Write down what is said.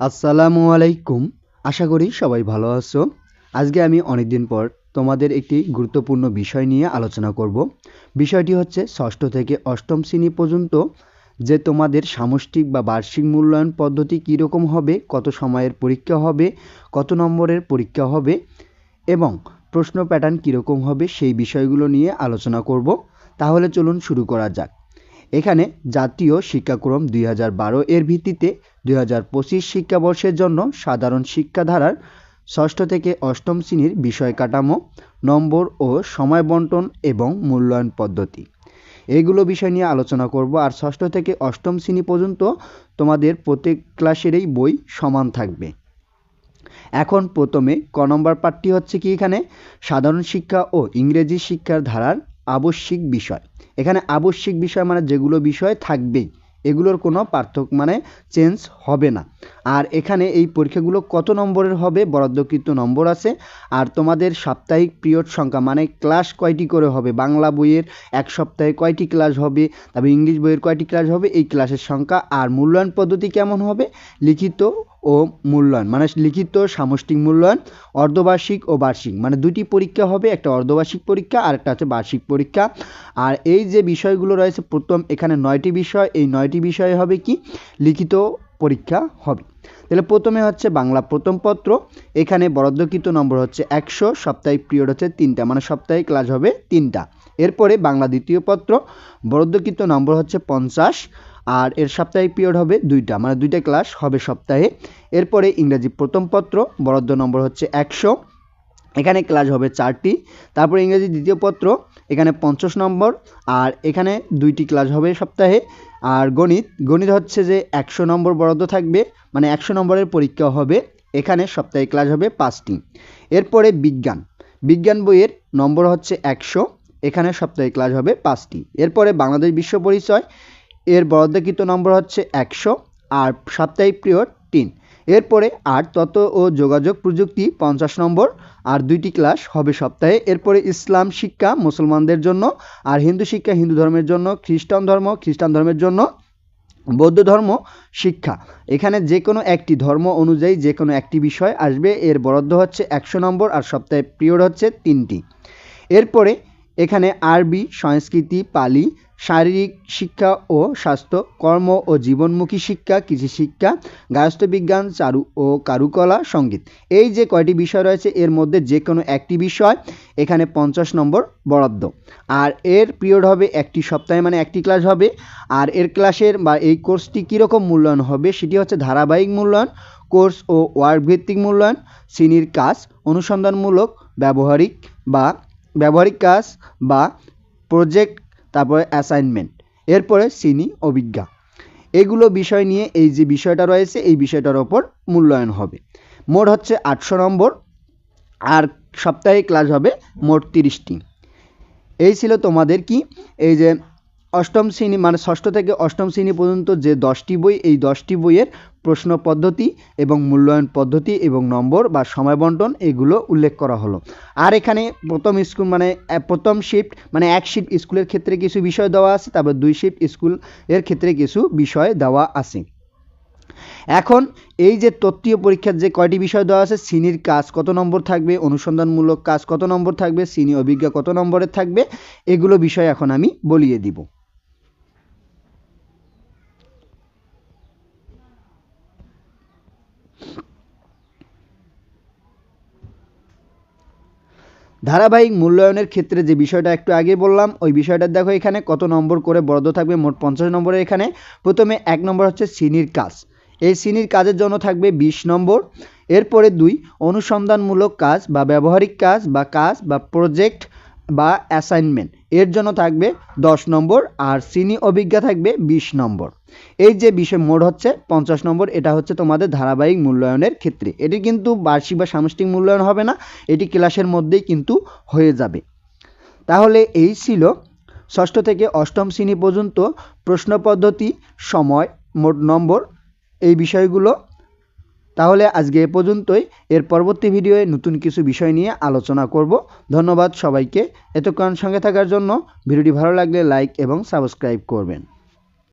আসসালামু আলাইকুম। আশা করি সবাই ভালো আছো। আজকে আমি অনেকদিন পর তোমাদের একটি গুরুত্বপূর্ণ বিষয় নিয়ে আলোচনা করব। বিষয়টি হচ্ছে ষষ্ঠ থেকে অষ্টম শ্রেণি পর্যন্ত যে তোমাদের সামষ্টিক বা বার্ষিক মূল্যায়ন পদ্ধতি কীরকম হবে, কত সময়ের পরীক্ষা হবে, কত নম্বরের পরীক্ষা হবে এবং প্রশ্ন প্যাটার্ন কীরকম হবে সেই বিষয়গুলো নিয়ে আলোচনা করব। তাহলে চলুন শুরু করা যাক। এখানে জাতীয় শিক্ষাক্রম দুই হাজার বারো এর ভিত্তিতে দুই হাজার পঁচিশ শিক্ষাবর্ষের জন্য সাধারণ শিক্ষাধারার ষষ্ঠ থেকে অষ্টম শ্রেণির বিষয় কাঠামো, নম্বর ও সময় বন্টন এবং মূল্যায়ন পদ্ধতি। এইগুলো বিষয় নিয়ে আলোচনা করব। আর ষষ্ঠ থেকে অষ্টম শ্রেণি পর্যন্ত তোমাদের প্রত্যেক ক্লাসেরই বই সমান থাকবে। এখন প্রথমে ক নম্বর পাঠটি হচ্ছে কি এখানে? সাধারণ শিক্ষা ও ইংরেজি শিক্ষার ধারার আবশ্যিক বিষয়। এখানে আবশ্যিক বিষয় মানে যেগুলো বিষয় থাকবেই। এগুলোর কোনো পার্থক্য মানে চেঞ্জ হবে না। আর এখানে এই পরীক্ষাগুলো কত নম্বরের হবে? বরাদ্দকৃত নম্বর আছে। আর তোমাদের সাপ্তাহিক পিরিয়ড সংখ্যা মানে ক্লাস কয়টি করে হবে? বাংলা বইয়ের এক সপ্তাহে কয়টি ক্লাস হবে? তারপর ইংলিশ বইয়ের কয়টি ক্লাস হবে? এই ক্লাসের সংখ্যা আর মূল্যায়ন পদ্ধতি কেমন হবে? লিখিত ও মূল্যায়ন মানে লিখিত সামষ্টিক মূল্যায়ন, অর্ধবার্ষিক ও বার্ষিক। মানে দুটি পরীক্ষা হবে, একটা অর্ধবার্ষিক পরীক্ষা আর একটা হচ্ছে বার্ষিক পরীক্ষা। আর এই যে বিষয়গুলো রয়েছে, প্রথম এখানে নয়টি বিষয়, এই নয়টি বিষয় হবে কি? লিখিত পরীক্ষা হবে। তাহলে প্রথমে হচ্ছে বাংলা প্রথম পত্র, এখানে বরাদ্দকৃত নম্বর হচ্ছে একশো, সাপ্তাহিক পিরিয়ড হচ্ছে তিনটা মানে সপ্তাহে ক্লাস হবে তিনটা। এরপরে বাংলা দ্বিতীয় পত্র, বরাদ্দকৃত নম্বর হচ্ছে পঞ্চাশ আর এর সাপ্তাহিক পিরিয়ড হবে দুইটা মানে দুইটা ক্লাস হবে সপ্তাহে। এরপরে ইংরাজি প্রথম পত্র, বরাদ্দ নম্বর হচ্ছে একশো। এখানে ক্লাস হবে চারটি, তারপরে ইংরেজি দ্বিতীয় পত্র, এখানে পঞ্চাশ নম্বর, আর এখানে দুইটি ক্লাস হবে সপ্তাহে। আর গণিত গণিত হচ্ছে যে একশো নম্বর বরাদ্দ থাকবে মানে একশো নম্বরের পরীক্ষা হবে, এখানে সপ্তাহে ক্লাস হবে পাঁচটি। এরপরে বিজ্ঞান বিজ্ঞান বইয়ের নম্বর হচ্ছে একশো, এখানে সপ্তাহে ক্লাস হবে পাঁচটি। এরপরে বাংলাদেশ বিশ্ব পরিচয় এর বরাদ্দকৃত নম্বর হচ্ছে একশো আর সাপ্তাহিক পিরিয়ড তিন। এরপরে আর্ট তত্ত্ব ও যোগাযোগ প্রযুক্তি পঞ্চাশ নম্বর, আর দুইটি ক্লাস হবে সপ্তাহে। এরপরে ইসলাম শিক্ষা মুসলমানদের জন্য, আর হিন্দু শিক্ষা হিন্দু ধর্মের জন্য, খ্রিস্টান ধর্ম, খ্রিস্টান ধর্মের জন্য, বৌদ্ধ ধর্ম, শিক্ষা। এখানে যে কোনো একটি ধর্ম অনুযায়ী যে কোনো একটি বিষয় আসবে। এর বরাদ্দ হচ্ছে একশো নম্বর, আর সপ্তাহে পিরিয়ড হচ্ছে তিনটি। এরপরে এখানে আরবি, সংস্কৃতি, পালি, শারীরিক শিক্ষা ও স্বাস্থ্য, কর্ম ও জীবনমুখী শিক্ষা, কৃষি শিক্ষা গায়স্থ বিজ্ঞান চারু ও কারুকলা, সংগীত। এই যে কয়টি বিষয় রয়েছে, এর মধ্যে যে কোনো একটি বিষয় এখানে পঞ্চাশ নম্বর বরাদ্দ। আর এর পিরিয়ড হবে একটি সপ্তাহে মানে একটি ক্লাস হবে। আর এর ক্লাসের বা এই কোর্সটি কীরকম মূল্যায়ন হবে, সেটি হচ্ছে ধারাবাহিক মূল্যায়ন, কোর্স ও ওয়ার্ক ভিত্তিক মূল্যায়ন, শ্রেণির কাজ, অনুসন্ধানমূলক, ব্যবহারিক বা ব্যবহারিক কাজ বা প্রজেক্ট তারপরে অ্যাসাইনমেন্ট এরপরে শ্রেণি অভিজ্ঞা। এগুলো বিষয় নিয়ে এই যে বিষয়টা রয়েছে, এই বিষয়টার ওপর মূল্যায়ন হবে। মোট হচ্ছে আটশো নম্বর, আর সপ্তাহে ক্লাস হবে মোট তিরিশটি। এই ছিল তোমাদের কি? এই যে অষ্টম শ্রেণি মানে ষষ্ঠ থেকে অষ্টম শ্রেণি পর্যন্ত যে দশটি বই, এই দশটি বইয়ের প্রশ্ন পদ্ধতি এবং মূল্যায়ন পদ্ধতি এবং নম্বর বা সময় বন্টন, এগুলো উল্লেখ করা হলো। আর এখানে প্রথম স্কুল মানে প্রথম শিফট মানে এক শিফট স্কুলের ক্ষেত্রে কিছু বিষয় দেওয়া আছে, তারপর দুই শিফট স্কুলের ক্ষেত্রে কিছু বিষয় দেওয়া আছে। এখন এই যে তত্ত্বীয় পরীক্ষার যে কয়টি বিষয় দেওয়া আছে, শ্রেণির কাজ কত নম্বর থাকবে, অনুসন্ধানমূলক কাজ কত নম্বর থাকবে, শ্রেণি অভিজ্ঞা কত নম্বরের থাকবে, এগুলো বিষয় এখন আমি বলিয়ে দিব। ধারাবাহিক মূল্যায়নের ক্ষেত্রে যে বিষয়টা একটু আগে বললাম, ওই বিষয়টা দেখো এখানে কত নম্বর করে বরাদ্দ থাকবে, মোট পঞ্চাশ নম্বরের এখানে। প্রথমে এক নম্বর হচ্ছে শ্রেণির কাজ। এই শ্রেণির কাজের জন্য থাকবে বিশ নম্বর। এরপরে দুই, অনুসন্ধানমূলক কাজ বা ব্যবহারিক কাজ বা কাজ বা প্রজেক্ট বা অ্যাসাইনমেন্ট এর জন্য থাকবে দশ নম্বর আর শ্রেণি অভিজ্ঞা থাকবে বিশ নম্বর। এই যে বিষয় মোড হচ্ছে পঞ্চাশ নম্বর, এটা হচ্ছে তোমাদের ধারাবাহিক মূল্যায়নের ক্ষেত্রে। এটি কিন্তু বার্ষিক বা সামষ্টিক মূল্যায়ন হবে না, এটি ক্লাসের মধ্যেই কিন্তু হয়ে যাবে। তাহলে এই ছিল ষষ্ঠ থেকে অষ্টম শ্রেণি পর্যন্ত প্রশ্ন পদ্ধতি, সময়, মোট নম্বর, এই বিষয়গুলো তাহলে আজকে এ পর্যন্তই। এর পরবর্তী ভিডিওয়ে নতুন কিছু বিষয় নিয়ে আলোচনা করব। ধন্যবাদ সবাইকে। এতক্ষণ সঙ্গে থাকার জন্য ভিডিওটি ভালো লাগলে লাইক এবং সাবস্ক্রাইব করবেন।